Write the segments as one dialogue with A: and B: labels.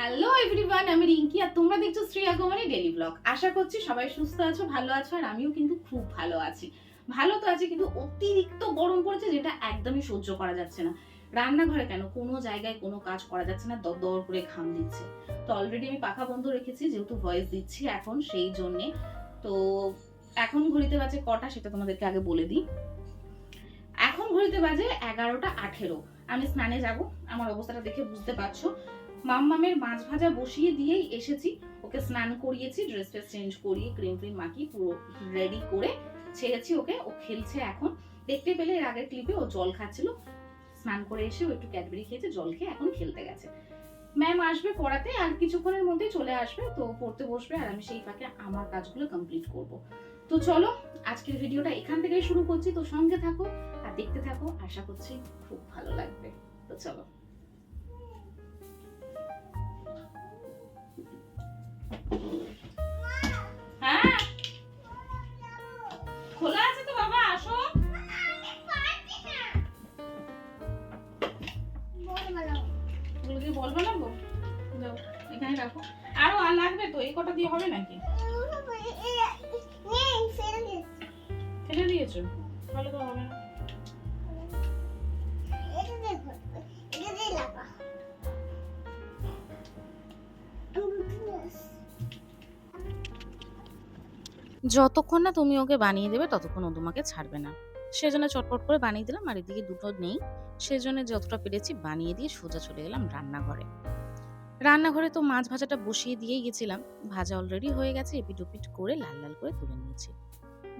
A: Hello everyone আমি রিঙ্কি আর তোমরা দেখছ শ্রী আগমনী ডেলি ব্লগ আশা করছি সবাই সুস্থ আছো, ভালো আছো, আর আমিও কিন্তু খুব ভালো আছি। ভালো তো আছি, কিন্তু অতিরিক্ত গরম পড়েছে যেটা একদমই সহ্য করা যাচ্ছে না। রান্নাঘরে কেন? কোনো জায়গায় কোনো কাজ করা যাচ্ছে না, দর করে ঘাম দিচ্ছে। তো অলরেডি আমি পাখা বন্ধ রেখেছি, যেহেতু ভয়েস দিচ্ছি এখন, সেই জন্যে। তো এখন ঘড়িতে বাজে কটা সেটা তোমাদেরকে আগে বলে দিই। এখন ঘড়িতে বাজে এগারোটা আঠেরো। আমি স্নানে যাব, আমার অবস্থাটা দেখে বুঝতে পারছ। মাম্মামের মাছ ভাজা বসিয়ে দিয়েই এসেছি। ওকে স্নান করিয়েছি ড্রেস ফ্রেস চেঞ্জ করিয়ে ক্রিম ক্রিম মাখিয়ে পুরো রেডি করে ছেড়েছি ওকে। ও খেলছে এখন। দেখতে পেলে এর আগের ক্লিপে ও জল খাচ্ছিল। স্নান করে এসে ও একটু ক্যাডবেরি খেয়েছে, জল খেয়ে এখন খেলতে গেছে। ম্যাম আসবে পড়াতে আর কিছুক্ষণের মধ্যেই চলে আসবে, তো পড়তে বসবে আর আমি সেই ফাঁকে আমার কাজগুলো কমপ্লিট করব। তো চলো, আজকের ভিডিওটা এখান থেকেই শুরু করছি। তো সঙ্গে থাকো আর দেখতে থাকো। আশা করছি খুব ভালো লাগবে। তো চলো। হ্যাঁ খোলা আছে তো বাবা আসো বল বানাবো এখানে রাখো আর লাগবে তো এই কটা দিয়ে হবে নাকি ফেলে দিয়েছ তাহলে তো হবে না যতক্ষণ না তুমি ওকে বানিয়ে দেবে, ততক্ষণ ও তোমাকে ছাড়বে না। সেজন্য চটপট করে বানিয়ে দিলাম, আর এদিকে দুটো নেই। সেজন্য যতটা পেরেছি বানিয়ে দিয়ে সোজা চলে গেলাম রান্নাঘরে। রান্নাঘরে তো মাছ ভাজাটা বসিয়ে দিয়েই গেছিলাম। ভাজা অলরেডি হয়ে গেছে এপিট ওপিট করে লাল লাল করে তুলে নিয়েছি।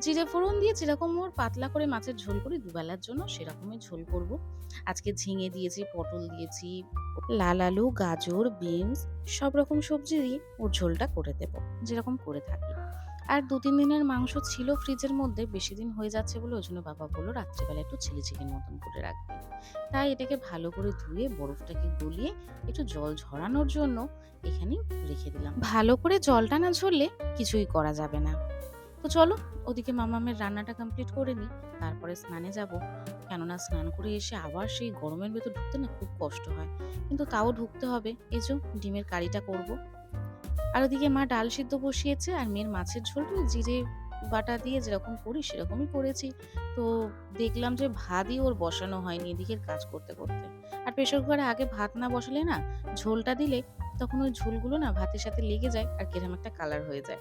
A: জিরে ফোড়ন দিয়ে যেরকম ওর পাতলা করে মাছের ঝোল করি, দুবেলার জন্য সেরকমই ঝোল করব। আজকে ঝিঙে দিয়েছি, পটল দিয়েছি, লাল আলু, গাজর, বিনস, সব রকম সবজি দিয়ে ওর ঝোলটা করে দেব, যেরকম করে থাকি। আর দু তিন দিনের মাংস ছিল ফ্রিজের মধ্যে, বেশি দিন হয়ে যাচ্ছে বলে ওই জন্য বাবা বলল, রাত্রিবেলা একটু চিলি চিকেন মতন করে রাখবে। তাই এটাকে ভালো করে ধুয়ে, বরফটাকে গলিয়ে একটু জল ঝরানোর জন্য এখানে রেখে দিলাম। ভালো করে জলটা না ঝরলে কিছুই করা যাবে না। তো চলো, ওদিকে মামামের রান্নাটা কমপ্লিট করে নিই, তারপরে স্নানে যাব। কেননা স্নান করে এসে আবার সেই গরমের ভেতর ঢুকতে না খুব কষ্ট হয়। কিন্তু তাও ঢুকতে হবে। এই যে, ডিমের কারিটা করব। আর ওদিকে মা ডাল সিদ্ধ বসিয়েছে আর মেয়ের মাছের ওই জিরে বাটা দিয়ে যেরকম করি সেরকমই করেছি। তো দেখলাম যে ভাতই ওর বসানো হয়নি এদিকের কাজ করতে করতে। আর প্রেশার কুকারে আগে ভাত না বসালে না ঝোলটা দিলে তখন ওই ঝোলগুলো না ভাতের সাথে লেগে যায় আর কিরম একটা কালার হয়ে যায়,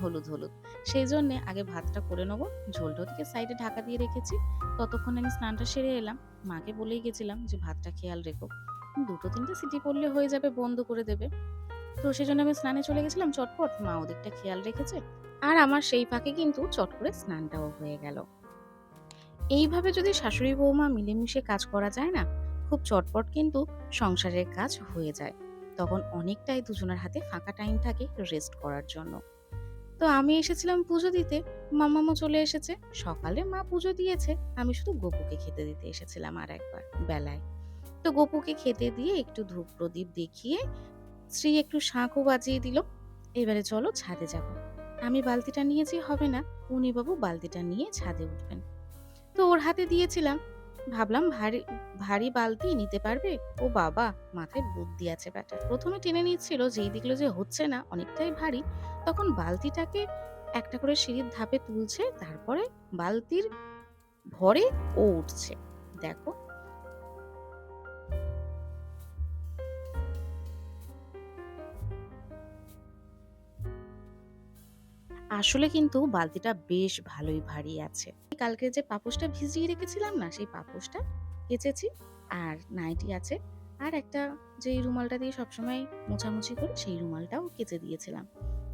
A: হলুদ হলুদ। সেই জন্যে আগে ভাতটা করে নেব, ঝোলটা ওদিকে সাইডে ঢাকা দিয়ে রেখেছি। ততক্ষণ আমি স্নানটা সেরে এলাম, মাকে বলেই গেছিলাম যে ভাতটা খেয়াল রেখো। দুটো তিনটে সিটি পড়লে হয়ে যাবে, বন্ধ করে দেবে। তো সেই জন্য আমি স্নানে চলে গেছিলাম, চটপট। মা ওদিকটা খেয়াল রেখেছে। আর আমার সেই ফাঁকে কিন্তু চট করে স্নানটাও হয়ে গেল। এইভাবে যদি শাশুড়ি বৌমা মিলেমিশে কাজ করা যায় না, খুব চটপট কিন্তু সংসারের কাজ হয়ে যায়। তখন অনেকটাই দুজনের হাতে ফাঁকা টাইম থাকে রেস্ট করার জন্য। তো আমি এসেছিলাম পুজো দিতে, মামামা চলে এসেছে। সকালে মা পুজো দিয়েছে, আমি শুধু গপুকে খেতে দিতে এসেছিলাম আর একবার বেলায়। তো গপুকে খেতে দিয়ে একটু ধূপ প্রদীপ দেখিয়ে শ্রী একটু শাঁখও বাজিয়ে দিল, এবারে চলো ছাদে যাব। আমি বালতিটা নিয়েছি, হবে না। উনি বাবু বালতিটা নিয়ে ছাদে উঠবেন। তো ওর হাতে দিয়েছিলাম। ভাবলাম ভারী ভারী বালতি নিতে পারবে? ও বাবা, মাথায় বুদ্ধি আছে ব্যাটার প্রথমে টেনে নিচ্ছিল যেই দেখল যে হচ্ছে না, অনেকটাই ভারী। তখন বালতিটাকে একটা করে সিঁড়ির ধাপে তুলছে, তারপরে বালতির ভরে ও উঠছে। দেখো আসলে কিন্তু বালতিটা বেশ ভালোই ভারী আছে। কালকে যে পাপোশটা ভিজিয়ে রেখেছিলাম না, সেই পাপোশটা কেচেছি, আর নাইটি আছে, আর একটা যে রুমালটা দিয়ে সবসময় মোছামুছি করি, সেই রুমালটাও কেচে দিয়েছিলাম।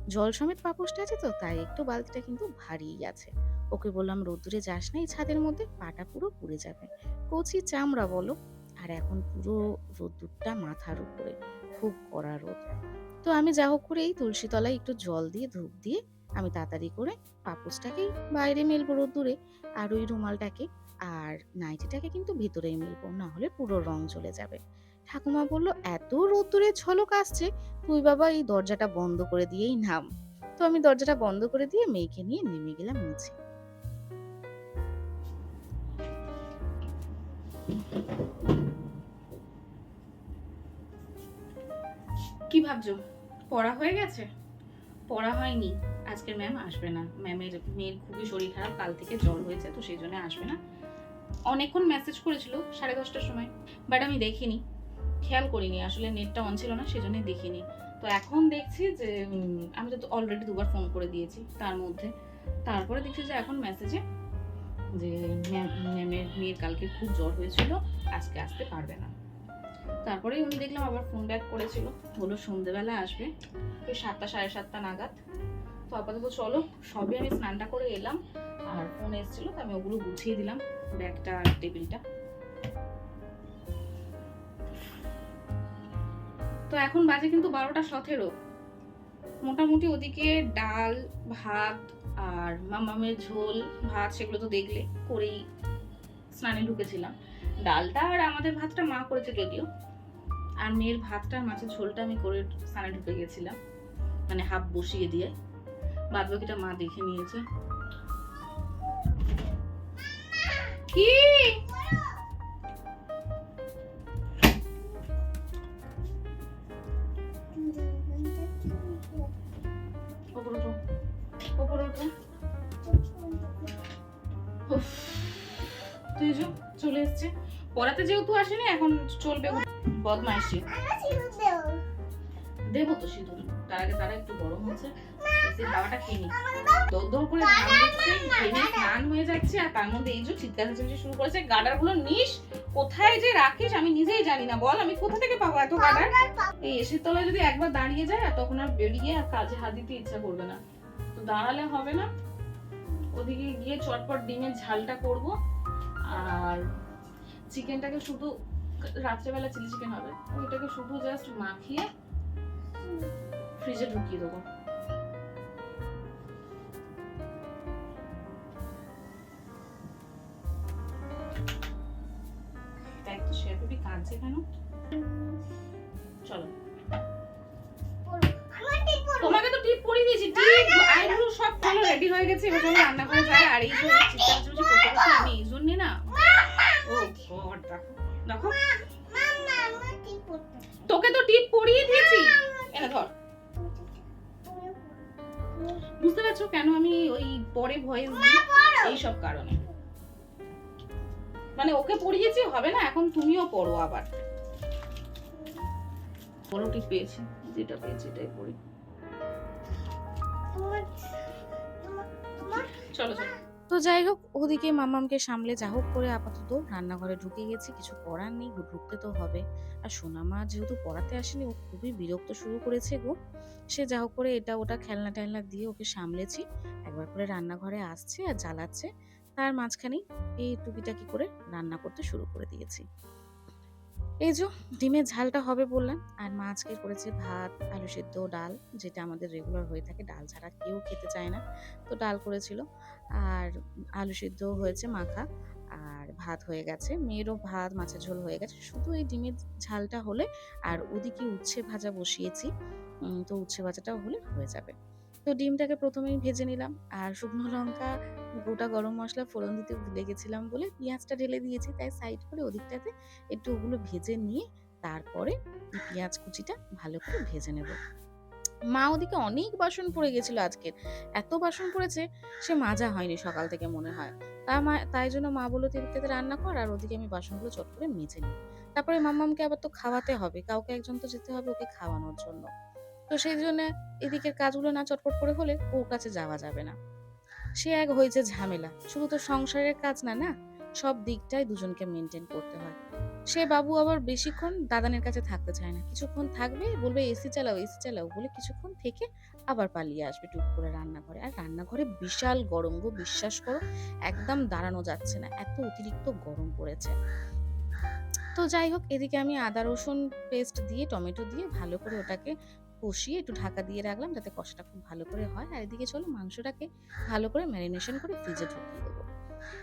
A: জল সমেত পাপোশটা আছে তো, তাই একটু বালতিটা কিন্তু ভারীই আছে। ওকে বললাম, রোদ্দুরে যাস না, এই ছাদের মধ্যে পাটা পুরো পুড়ে যাবে। কচি চামড়া বলো। আর এখন পুরো রোদ্দুরটা মাথার উপরে, খুব কড়া রোদ। তো আমি যা হোক করে এই তুলসী তলায় একটু জল দিয়ে, ধূপ দিয়ে আমি তাড়াতাড়ি করে পাপোশটাকেই বাইরে মেলবো রোদ্দুরে আর ওই রুমালটাকে আর নাইটিটাকে কিন্তু ভিতরেই মেলবো না হলে পুরো রং চলে যাবে। ঠাকুমা বলল, এত রোদ্দুরে ঝলক আসছে, তুই বাবা এই দরজাটা বন্ধ করে দিয়েই নাম। তো আমি দরজাটা বন্ধ করে দিয়ে মেয়েকে নিয়ে নেমে গেলাম নিচে। কি ভাবছ? পড়া হয়ে গেছে? পড়া হয়নি। আজকের ম্যাম আসবে না। ম্যামের মেয়ের খুবই শরীর খারাপ, কাল থেকে জ্বর হয়েছে, তো সেই জন্য আসবে না। অনেকক্ষণ মেসেজ করেছিল, সাড়ে দশটার সময় বাট আমি দেখিনি। খেয়াল করিনি, আসলে নেটটা অন ছিল না সেজন্য দেখিনি। তো এখন দেখছি যে আমি তো অলরেডি দুবার ফোন করে দিয়েছি তার মধ্যে। তারপরে দেখছি যে এখন মেসেজে যে ম্যামের মেয়ের কালকে খুব জ্বর হয়েছিল, আজকে আসতে পারবে না। তারপরেই উনি দেখলাম আবার ফোন ব্যাক করেছিল। বলল সন্ধেবেলা আসবে, ওই সাতটা, সাড়ে সাতটা নাগাদ। তো আপাতত চলো সবই আমি স্নানটা করে এলাম, আর ফোন এসেছিল, তো আমি ওগুলো গুছিয়ে দিলাম, ব্যাগটা আর টেবিলটা। তো এখন বাজে কিন্তু বারোটা সতেরো। মোটামুটি ওদিকে ডাল, ভাত আর মামামের ঝোল, ভাত সেগুলো তো দেখলে, করেই স্নানে ঢুকেছিলাম। ডালটা আর আমাদের ভাতটা মা করেছে যদিও, আর মেয়ের ভাতটা মাছের ঝোলটা আমি করে স্নানে ঢুকে গেছিলাম মানে হাফ বসিয়ে দিয়ে। বাদ বাকিটা মা দেখে নিয়েছে। কি? তুই চলে এসছে। পড়াতে যেহেতু আসেনি এখন চলবে। বদমাইশি। দেবো তো সিঁদুর। তার আগে তারা একটু গরম হচ্ছে। এসে হাওয়াটা খেয়ে নি দৌড় দৌড় করে দিচ্ছে ঘেমে স্নান হয়ে যাচ্ছে আর তার মধ্যে এই যে চিৎকার চেঁচামেচি শুরু করেছে গাডারগুলো নিস কোথায় যে রাখিস আমি নিজেই জানি না। বল আমি কোথা থেকে পাবো এত গাডার? এই এসির তলায় যদি একবার দাঁড়িয়ে যায় আর তখন আর বেরিয়ে আর কাজে হাত দিতে ইচ্ছা করবে না। তো দাঁড়ালে হবে না। ওদিকে গিয়ে চটপট ডিমের ঝালটা করব। আর চিকেনটাকে শুধু রাত্রেবেলা চিলি চিকেন হবে। ওইটাকে শুধু জাস্ট মাখিয়ে ফ্রিজে ঢুকিয়ে দেবো। দেখ কাঁদছে কেন? চলো। তোমাকে তো টিপ পরিয়ে দিয়েছি টিপ। আইব্রো সব ভালো রেডি হয়ে গেছে এবার তুমি রান্না করে যায় আর এই যে চিৎকার চেঁচামেচি করতে করতে আমি এই জন্যে না? ও গড দেখো দেখো। তোকে তো টিপ পরিয়ে দিয়েছি। এনে ধর। বুঝতে পারছ কেন আমি ওই পরে ভয়েস দিই এই সব কারণে। মানে ওকে পড়িয়েছি হবে না? এখন তুমিও পড়ো আবার। পড়ো ঠিক পেয়েছি? যেটা পেয়েছি এটাই পড়ি। চলো চলো। তো যাই হোক ওদিকে মামামকে সামলে যা হোক করে আপাতত রান্নাঘরে ঢুকে গেছি। কিছু করার নেই ঢুকতে তো হবে। আর সোনা মা যেহেতু পড়াতে আসেনি, ও খুবই বিরক্ত শুরু করেছে গো। সে যা হোক করে এটা ওটা খেলনা টেলনা দিয়ে ওকে সামলেছি। একবার করে রান্নাঘরে আসছে আর জ্বালাচ্ছে। তার মাঝখানেই এই টুকিটাকি করে রান্না করতে শুরু করে দিয়েছি। এই যে ডিমের ঝালটা হবে বললাম আর মা আজকে করেছে ভাত, আলু সিদ্ধ, ডাল, যেটা আমাদের রেগুলার হয়ে থাকে, ডাল ছাড়া কেউ খেতে চায় না। তো ডাল করেছিল, আর আলু সিদ্ধ হয়েছে মাখা, আর ভাত হয়ে গেছে, মেয়েরও ভাত, মাছের ঝোল হয়ে গেছে, শুধু এই ডিমের ঝালটা হলে, আর ওদিকে উচ্ছে ভাজা বসিয়েছি তো উচ্ছে ভাজাটাও হলে হয়ে যাবে। তো ডিমটাকে প্রথমেই ভেজে নিলাম, আর শুকনো লঙ্কা গোটা গরম মশলা ফোড়ন দিতে ভুলে গেছিলাম বলে পেঁয়াজটা ঢেলে দিয়েছি। তাই সাইড করে ওদিকটাতে একটু ওগুলো ভেজে নিয়ে তারপরে পেঁয়াজ কুচিটা ভালো করে ভেজে নেব। মা ওদিকে অনেক বাসন পড়ে গেছিল আজকের এত বাসন পড়েছে সে মাজা হয়নি সকাল থেকে মনে হয়। তা মা, তাই জন্য মা বলো এদিকে রান্না কর আর ওদিকে আমি বাসনগুলো চট করে মেজে নিই। তারপরে মাম্মামকে আবার তো খাওয়াতে হবে, কাউকে একজন তো যেতে হবে ওকে খাওয়ানোর জন্য। তো সেই জন্য এদিকের কাজগুলো না চটপট করে হলে ওর কাছে যাওয়া যাবে না। সে এক হয়েছে ঝামেলা। শুধু তো সংসারের কাজ না না? সব দিকটাই দুজনকে মেনটেন করতে হয়। সে বাবু আবার বেশিক্ষণ দাদানের কাছে থাকতে চায় না। কিছুক্ষণ থাকবে, বলবে, এসি চালাও এসি চালাও, বলে কিছুক্ষণ থেকে আবার পালিয়ে আসবে টুক করে রান্নাঘরে। আর রান্নাঘরে বিশাল গরম গো, বিশ্বাস করো, একদম দাঁড়ানো যাচ্ছে না। এত অতিরিক্ত গরম পড়েছে। তো যাই হোক, এদিকে আমি আদা রসুন পেস্ট দিয়ে, টমেটো দিয়ে ভালো করে ওটাকে কষিয়ে একটু ঢাকা দিয়ে রাখলাম যাতে কষাটা খুব ভালো করে হয়। আর এদিকে চলো মাংসটাকে ভালো করে ম্যারিনেশন করে ফ্রিজে ঢুকিয়ে দেবো।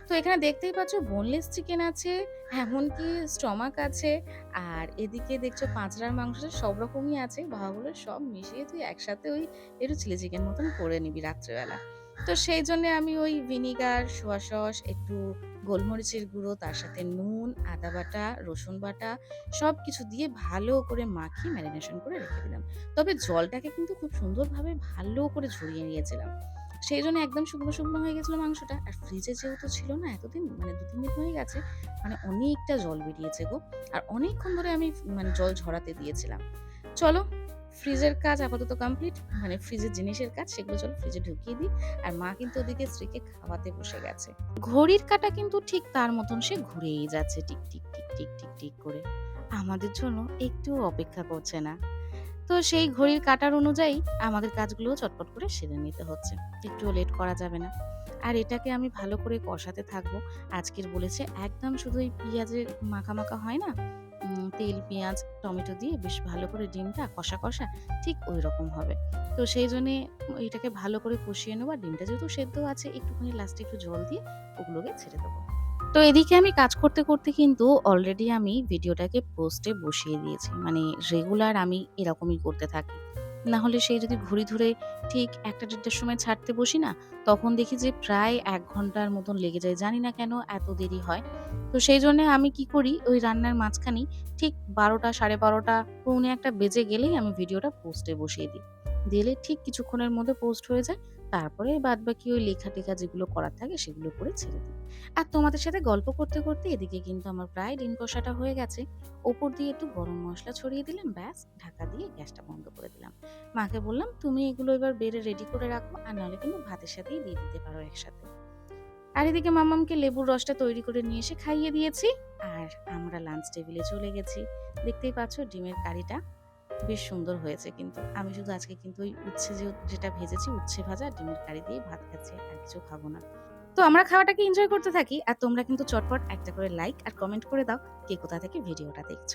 A: তো এখানে দেখতেই পাচ্ছ বোনলেস চিকেন আছে, এমনকি স্টমাক আছে, আর এদিকে দেখছ পাঁচড়ার মাংস সব রকমই আছে বাবাগুলো সব মিশিয়ে তুই একসাথে ওই একটু চিলি চিকেন মতন করে নিবি রাত্রেবেলা। তো সেই জন্য আমি ওই ভিনিগার সোয়া সস একটু গোলমরিচের গুঁড়ো, তার সাথে নুন, আদা বাটা, রসুন বাটা সব কিছু দিয়ে ভালো করে মাখিয়ে ম্যারিনেশন করে রেখে দিলাম। তবে জলটাকে কিন্তু খুব সুন্দরভাবে ভালো করে ঝরিয়ে নিয়েছিলাম। সেই জন্য একদম শুকনো শুকনো হয়ে গেছিল মাংসটা। আর ফ্রিজে যেহেতু ছিল না, এতদিন মানে দু তিন দিন হয়ে গেছে মানে অনেকটা জল বেরিয়েছে গো। আর অনেকক্ষণ ধরে আমি মানে জল ঝরাতে দিয়েছিলাম। চলো ফ্রিজের কাজ আপাতত কমপ্লিট মানে ফ্রিজের জিনিসের কাজ, সেগুলো চলো ফ্রিজে ঢুকিয়ে দিই। আর মা কিন্তু ওদিকে স্ত্রীকে খাওয়াতে বসে গেছে। ঘড়ির কাটা কিন্তু ঠিক তার মতন সে ঘুরেই যাচ্ছে টিক টিক টিক টিক টিক টিক করে। আমাদের জন্য একটু অপেক্ষা করছে না। তো সেই ঘড়ির কাটার অনুযায়ী আমাদের কাজগুলোও চটপট করে সেরে নিতে হচ্ছে। একটুও লেট করা যাবে না। আর এটাকে আমি ভালো করে কষাতে থাকব। আজকের বলেছে একদম শুধু এই পেঁয়াজের মাখা মাখা হয় না? তেল, পেঁয়াজ, টমেটো দিয়ে বেশ ভালো করে ডিমটা কষা কষা ঠিক ওই রকম হবে। তো সেই জন্যে এটাকে ভালো করে কষিয়ে নেব। আর ডিমটা যেহেতু সেদ্ধ আছে, একটুখানি লাস্টে একটু জল দিয়ে ওগুলোকে ছেড়ে দেবো। তো এদিকে আমি কাজ করতে করতে কিন্তু অলরেডি আমি ভিডিওটাকে পোস্টে বসিয়ে দিয়েছি। মানে রেগুলার আমি এরকমই করতে থাকি। না হলে সেই যদি ঘড়ি ধরে ঠিক একটা দেড়টার সময় ছাড়তে বসি না, তখন দেখি যে প্রায় এক ঘণ্টার মতন লেগে যায়। জানি না কেন এত দেরি হয়। তো সেই জন্য আমি কি করি, ওই রান্নার মাঝখানেই ঠিক বারোটা, সাড়ে বারোটা, পৌনে একটা বেজে গেলেই আমি ভিডিওটা পোস্টে বসিয়ে দিই। দিলে ঠিক কিছুক্ষণের মধ্যে পোস্ট হয়ে যায়। তারপরে বাদ বাকি ওই লেখা টেখা যেগুলো করার থাকে সেগুলো করে ছেড়ে দিই। আর তোমাদের সাথে গল্প করতে করতে এদিকে কিন্তু আমার প্রায় ডিম কষাটা হয়ে গেছে। ওপর দিয়ে একটু গরম মশলা ছড়িয়ে দিলাম, ব্যাস, ঢাকা দিয়ে গ্যাসটা বন্ধ করে দিলাম। মাকে বললাম, তুমি এগুলো এবার বেড়ে রেডি করে রাখো, আর নাহলে কিন্তু ভাতের সাথেই দিয়ে দিতে পারো একসাথে। আর এদিকে মামামকে লেবুর রসটা তৈরি করে নিয়ে এসে খাইয়ে দিয়েছি, আর আমরা লাঞ্চ টেবিলে চলে গেছি। দেখতেই পাচ্ছ ডিমের কারিটা। বেশ সুন্দর হয়েছে কিন্তু। আমি শুধু আজকে কিন্তু ওই উচ্ছে যে যেটা ভেজেছি, উচ্ছে ভাজা, ডিমের কারি দিয়ে ভাত খাচ্ছি আর কিছু খাব না। তো আমরা খাওয়াটাকে এনজয় করতে থাকি আর তোমরা কিন্তু চটপট একটা করে লাইক আর কমেন্ট করে দাও কে কোথা থেকে ভিডিওটা দেখছ।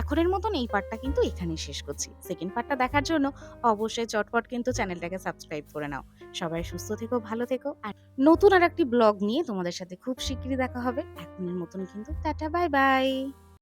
A: এখনের মতন এই পার্টটা কিন্তু এখানেই শেষ করছি। সেকেন্ড পার্টটা দেখার জন্য অবশ্যই চটপট কিন্তু চ্যানেলটাকে সাবস্ক্রাইব করে নাও। সবাই সুস্থ থেকো, ভালো থেকো আর নতুন আর একটি ব্লগ নিয়ে তোমাদের সাথে খুব শিগগিরই দেখা হবে। এখনের মতন কিন্তু টাটা বাই বাই